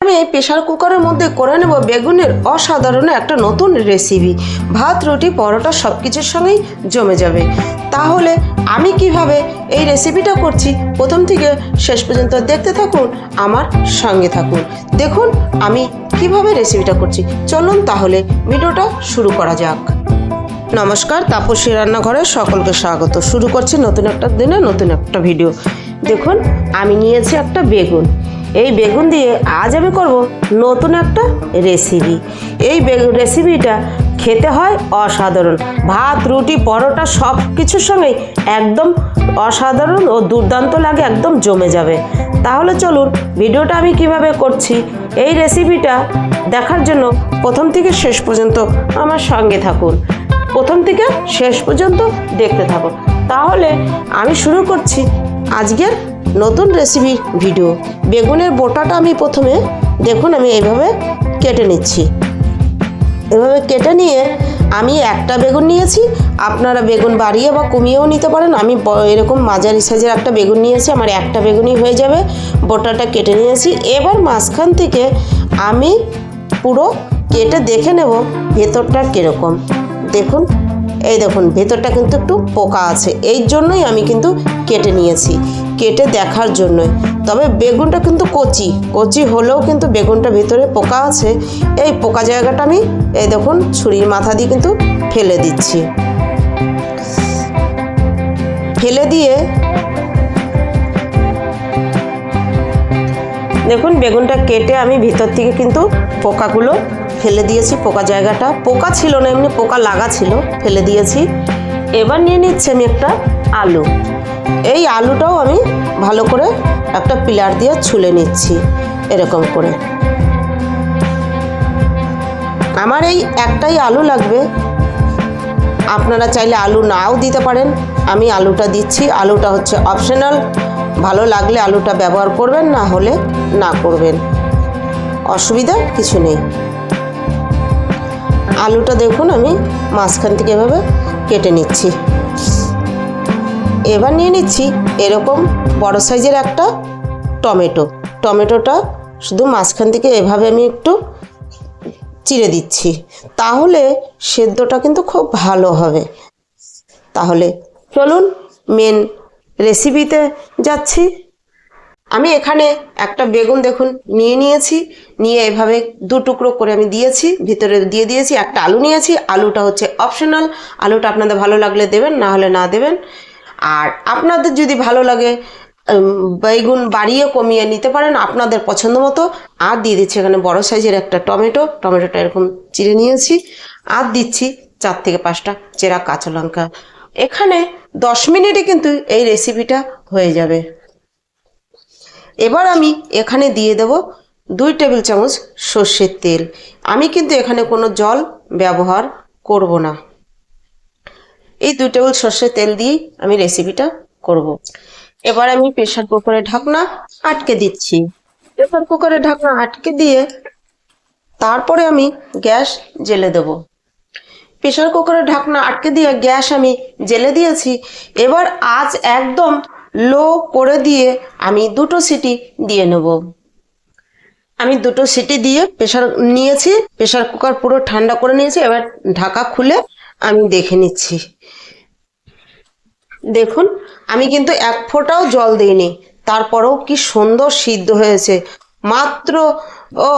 আমি প্রেশার কুকারের মধ্যে করে নেব বেগুনের অসাধারণ একটা নতুন রেসিপি ভাত, রুটি, পরোটা সব কিছুর সঙ্গেই জমে যাবে। তাহলে আমি কীভাবে এই রেসিপিটা করছি? প্রথম থেকে শেষ পর্যন্ত দেখতে থাকুন, আমার সঙ্গে থাকুন। দেখুন আমি কীভাবে রেসিপিটা করছি। চলুন তাহলে ভিডিওটা শুরু করা যাক। নমস্কার, তাপসী রান্নাঘরে সকলকে স্বাগত। শুরু করছি নতুন একটা দিনে নতুন একটা ভিডিও দেখুন, আমি নিয়েছি একটা বেগুন। এই বেগুন দিয়ে আজ আমি করব নতুন একটা রেসিপি এই রেসিপিটা খেতে হয় অসাধারণ। ভাত, রুটি, পরোটা সব কিছুর সঙ্গেই একদম অসাধারণ ও দুর্দান্ত লাগে, একদম জমে যাবে। তাহলে চলুন ভিডিওটা আমি কীভাবে করছি, এই রেসিপিটা দেখার জন্য প্রথম থেকে শেষ পর্যন্ত আমার সঙ্গে থাকুন। প্রথম থেকে শেষ পর্যন্ত দেখতে থাকুন। তাহলে আমি শুরু করছি আজকের নতুন রেসিপি ভিডিও বেগুনের বোটাটা আমি প্রথমে, দেখুন আমি এইভাবে কেটে নিচ্ছি। এভাবে কেটে নিয়ে আমি একটা বেগুন নিয়েছি। আপনারা বেগুন বাড়িয়ে বা কমিয়েও নিতে পারেন। আমি এরকম মাঝারি সাইজের একটা বেগুন নিয়েছি, আমার একটা বেগুনই হয়ে যাবে। বোটাটা কেটে নিয়েছি। এবার মাঝখান থেকে আমি পুরো কেটে দেখে নেব ভেতরটা কীরকম। দেখুন, এই দেখুন, ভেতরটা কিন্তু একটু পোকা আছে। এই জন্যই আমি কিন্তু কেটে নিয়েছি। কেটে দেখার জন্য। তবে বেগুনটা কিন্তু কচি। কচি হলেও কিন্তু বেগুনটা ভেতরে পোকা আছে। এই পোকা জায়গাটা আমি, এই দেখুন, ছুরির মাথা দিয়ে কিন্তু ফেলে দিচ্ছি। ফেলে দিয়ে দেখুন, বেগুনটা কেটে আমি ভিতর থেকে কিন্তু পোকাগুলো ফেলে দিয়েছি। পোকা জায়গাটা, পোকা ছিল না, এমনি পোকা লাগা ছিল, ফেলে দিয়েছি। এবার নিয়ে নিচ্ছি আমি একটা আলু। এই আলুটাও আমি ভালো করে একটা পিলার দিয়ে ছুলে নিচ্ছি, এরকম করে। আমার এই একটাই আলু লাগবে। আপনারা চাইলে আলু নাও দিতে পারেন। আমি আলুটা দিচ্ছি। আলুটা হচ্ছে অপশনাল। ভালো লাগলে আলুটা ব্যবহার করবেন, না হলে না করবেন। অসুবিধা কিছু নেই। আলুটা দেখুন, আমি মাঝখান থেকে এভাবে কেটে নিচ্ছি। এবার নিয়ে নিচ্ছি এরকম বড় সাইজের একটা টমেটো। টমেটোটা শুধু মাঝখান থেকে এভাবে আমি একটু চিড়ে দিচ্ছি। তাহলে সেদ্ধটা কিন্তু খুব ভালো হবে। তাহলে চলুন মেন রেসিপিতে যাচ্ছি। আমি এখানে একটা বেগুন দেখুন নিয়ে নিয়েছি। নিয়ে এভাবে দু টুকরো করে আমি দিয়েছি। ভিতরে দিয়ে দিয়েছি একটা আলু নিয়েছি। আলুটা হচ্ছে অপশনাল আলুটা আপনাদের ভালো লাগলে দেবেন, না হলে না দেবেন। আর আপনাদের যদি ভালো লাগে বেগুন বাড়িয়ে কমিয়ে নিতে পারেন আপনাদের পছন্দ মতো। আর দিয়ে দিচ্ছি এখানে বড় সাইজের একটা টমেটো। টমেটোটা এরকম চিড়ে নিয়েছি। আর দিচ্ছি চার থেকে পাঁচটা চেরা কাঁচা লঙ্কা। এখানে দশ মিনিটে কিন্তু এই রেসিপিটা হয়ে যাবে। এবার আমি এখানে দিয়ে দেব দুই টেবিল চামচ সর্ষের তেল। আমি কিন্তু এখানে কোনো জল ব্যবহার করব না। এই দুই টেবিল সর্ষের তেল দিয়ে আমি রেসিপিটা করব। এবার আমি প্রেশার কুকারে ঢাকনা আটকে দিচ্ছি। প্রেশার কুকারে ঢাকনা আটকে দিয়ে তারপরে আমি গ্যাস জেলে দেবো। প্রেশার কুকারের ঢাকনা আটকে দিয়ে গ্যাস আমি জেলে দিয়েছি। এবার আজ একদম লো করে দিয়ে আমি দুটো সিটি দিয়ে নেব। আমি দুটো সিটি দিয়ে প্রেশার নিয়েছি। প্রেশার কুকার পুরো ঠান্ডা করে নিয়েছি। এবার ঢাকা খুলে আমি দেখে নিচ্ছি। দেখুন, আমি কিন্তু এক ফোঁটাও জল দিইনি। তারপরেও কি সুন্দর সিদ্ধ হয়েছে। মাত্র, ও,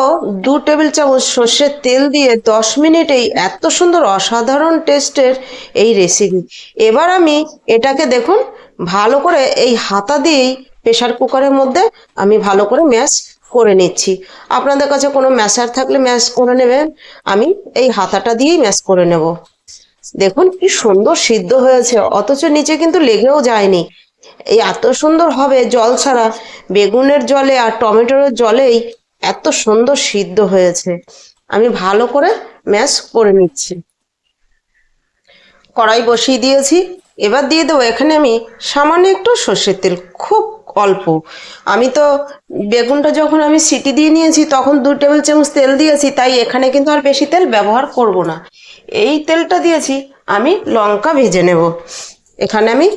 দু টেবিল চামচ সর্ষের তেল দিয়ে দশ মিনিটেই এত সুন্দর অসাধারণ টেস্টের এই রেসিপি এবার আমি এটাকে দেখুন, ভালো করে এই হাতা দিয়েই প্রেশার কুকারের মধ্যে আমি ভালো করে ম্যাশ করে নিচ্ছি। আপনাদের কাছে কোনো ম্যাশার থাকলে ম্যাশ করে নেবেন। আমি এই হাতাটা দিয়েই ম্যাশ করে নেব। দেখুন কি সুন্দর সিদ্ধ হয়েছে, অথচ নিচে কিন্তু লেগেও যায়নি। এই এত সুন্দর হবে জল ছাড়া, বেগুনের জলে আর টমেটোর জলেই এত সুন্দর সিদ্ধ হয়েছে। আমি ভালো করে ম্যাশ করে নিচ্ছি। কড়াই বসিয়ে দিয়েছি, এবার দিয়ে দেবো এখানে আমি সামান্য একটু সর্ষের তেল, খুব অল্প। আমি তো বেগুনটা যখন আমি সিটি দিয়ে নিয়েছি, তখন দু টেবিল চামচ তেল দিয়েছি, তাই এখানে কিন্তু আর বেশি তেল ব্যবহার করব না। এই তেলটা দিয়েছি, আমি লঙ্কা ভেজে নেব। এখানে আমি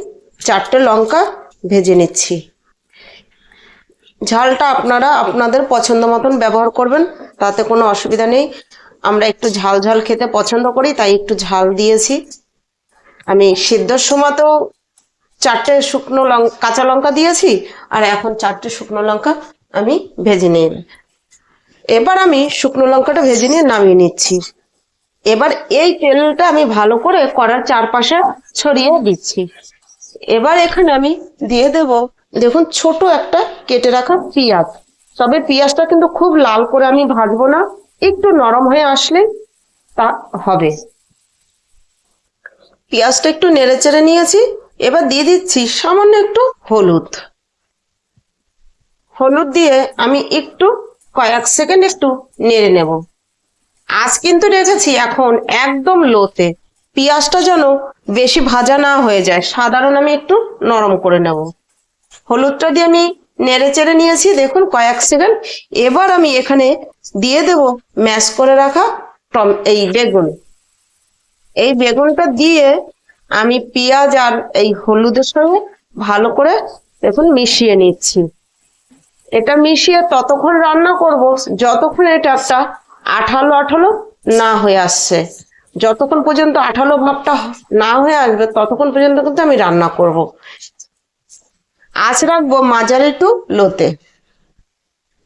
চারটে লঙ্কা ভেজে নিচ্ছি। ঝালটা আপনারা আপনাদের পছন্দ মতন ব্যবহার করবেন, তাতে কোনো অসুবিধা নেই। আমরা একটু ঝাল ঝাল খেতে পছন্দ করি, তাই একটু ঝাল দিয়েছি। আমি সিদ্ধর সময়তেও চারটে শুকনো লঙ্কা কাঁচা লঙ্কা দিয়েছি, আর এখন চারটে শুকনো লঙ্কা আমি ভেজে নিয়ে এবার আমি শুকনো লঙ্কাটা ভেজে নিয়ে নামিয়ে নিচ্ছি। এবার এই তেলটা আমি ভালো করে কড়ার চারপাশে ছড়িয়ে দিচ্ছি। এবার এখানে আমি দিয়ে দেব, দেখুন ছোট একটা কেটে রাখা পেঁয়াজ। তবে পেঁয়াজটা কিন্তু খুব লাল করে আমি ভাজবো না, একটু নরম হয়ে আসলে তা হবে। পেঁয়াজটা একটু নেড়ে চেড়ে নিয়েছি, এবার দিয়ে দিচ্ছি সামান্য একটু হলুদ। হলুদ দিয়ে আমি একটু কয়েক সেকেন্ড একটু নেড়ে নেব। আজ কিন্তু রেখেছি এখন একদম লোতে। পেঁয়াজটা যেন বেশি ভাজা না হয়ে যায়, সাধারণ আমি একটু নরম করে নেব। হলুদটা দিয়ে আমি নেড়ে চেড়ে নিয়েছি, দেখুন কয়েক সেকেন্ড। এবার আমি এখানে দিয়ে দেব ম্যাশ করে রাখা টম, এই বেগুন। এই বেগুনটা দিয়ে আমি পেঁয়াজ আর এই হলুদের সঙ্গে ভালো করে দেখুন মিশিয়ে নিচ্ছি। এটা মিশিয়ে ততক্ষণ রান্না করব, যতক্ষণ এটা একটা আঠালো আঠালো না হয়ে আসছে। যতক্ষণ পর্যন্ত আঠালো ভাবটা না হয়ে আসবে, ততক্ষণ পর্যন্ত কিন্তু আমি রান্না করব। আঁচ রাখব মাঝারি একটু লোতে।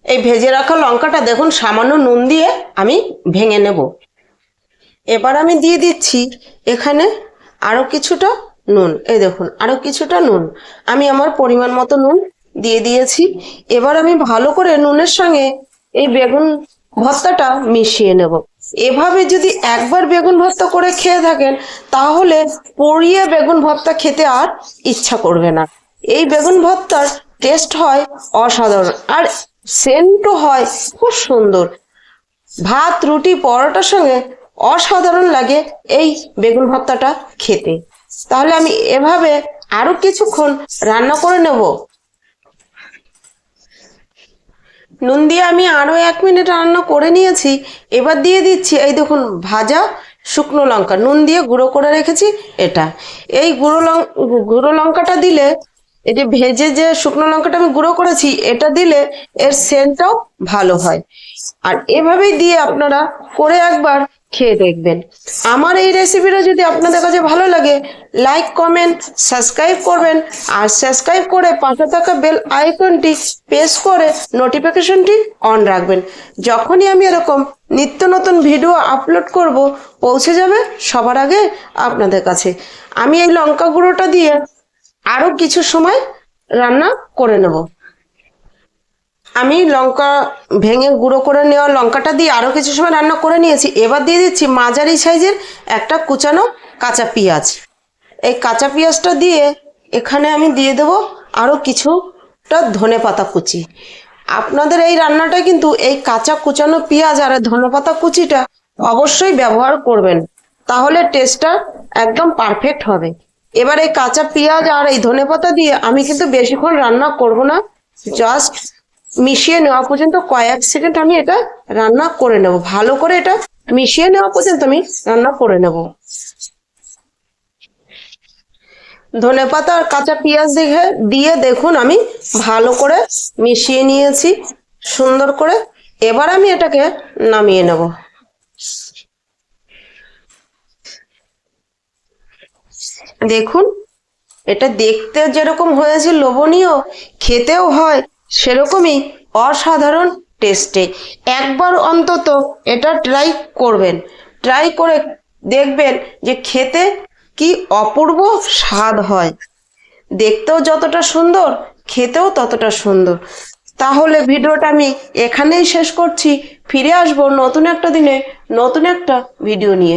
এই ভেজে রাখা লঙ্কাটা দেখুন, সামান্য নুন দিয়ে আমি ভেঙে নেব। এবার আমি দিয়ে দিচ্ছি এখানে আরও কিছুটা নুন। এই দেখুন, আরও কিছুটা নুন। আমি আমার পরিমাণ মতো নুন দিয়ে দিয়েছি। এবার আমি ভালো করে নুনের সঙ্গে এই বেগুন ভর্তাটা মিশিয়ে নেব। এভাবে যদি একবার বেগুন ভর্তা করে খেয়ে থাকেন, তাহলে পড়িয়ে বেগুন ভর্তা খেতে আর ইচ্ছা করবে না। এই বেগুন ভর্তার টেস্ট হয় অসাধারণ আর সেন্টও হয় খুব সুন্দর। ভাত, রুটি, পরোটার সঙ্গে অসাধারণ লাগে এই বেগুন ভর্তাটা খেতে। তাহলে আমি এভাবে আরও কিছুক্ষণ রান্না করে নেব। নুন দিয়ে আমি আরও এক মিনিট রান্না করে নিয়েছি। এবার দিয়ে দিচ্ছি এই দেখুন ভাজা শুকনো লঙ্কা। নুন দিয়ে গুঁড়ো করে রেখেছি এটা। এই গুঁড়ো লং গুঁড়ো লঙ্কাটা দিলে এই যে ভেজে যে শুকনো লঙ্কাটা আমি গুঁড়ো করেছি, এটা দিলে এর সেন্টটাও ভালো হয়। আর এভাবেই দিয়ে আপনারা করে একবার খেয়ে দেখবেন। আমার এই রেসিপিটা যদি আপনাদের কাছে ভালো লাগে লাইক কমেন্ট সাবস্ক্রাইব করবেন। আর সাবস্ক্রাইব করে পাশে থাকা বেল আইকনটি প্রেস করে নোটিফিকেশনটি অন রাখবেন। যখনই আমি এরকম নিত্য নতুন ভিডিও আপলোড করব, পৌঁছে যাবে সবার আগে আপনাদের কাছে। আমি এই লঙ্কা গুঁড়োটা দিয়ে আরও কিছু সময় রান্না করে নেব। আমি লঙ্কা ভেঙে গুঁড়ো করে নেওয়া লঙ্কাটা দিয়ে আরও কিছু সময় রান্না করে নিয়েছি। এবার দিয়ে দিচ্ছি মাঝারি সাইজের একটা কুচানো কাঁচা পেঁয়াজ। এই কাঁচা পেঁয়াজটা দিয়ে এখানে আমি দিয়ে দেব আরও কিছুটা ধনে পাতা কুচি। আপনাদের এই রান্নাটা কিন্তু এই কাঁচা কুচানো পেঁয়াজ আর ধনে পাতা কুচিটা অবশ্যই ব্যবহার করবেন। তাহলে টেস্টটা একদম পারফেক্ট হবে। এবার এই কাঁচা পেঁয়াজ আর এই ধনেপাতা দিয়ে আমি কিন্তু বেশিক্ষণ রান্না করব না। জাস্ট মিশিয়ে নেওয়া পর্যন্ত কয়েক সেকেন্ড আমি এটা রান্না করে নেব। ভালো করে এটা মিশিয়ে নেওয়া পর্যন্ত আমি রান্না করে নেব। ধনেপাতা আর কাঁচা পেঁয়াজ দেখে দিয়ে দেখুন আমি ভালো করে মিশিয়ে নিয়েছি সুন্দর করে। এবার আমি এটাকে নামিয়ে নেব। দেখুন, এটা দেখতে যেরকম হয়েছে, লোভনীয়, খেতেও হয়। সেরকমই অসাধারণ টেস্টে একবার অন্তত এটা ট্রাই করবেন। ট্রাই করে দেখবেন যে খেতে কি অপূর্ব স্বাদ হয়। দেখতেও যতটা সুন্দর, খেতেও ততটা সুন্দর। তাহলে ভিডিওটা আমি এখানেই শেষ করছি। ফিরে আসব নতুন একটা দিনে, নতুন একটা ভিডিও নিয়ে।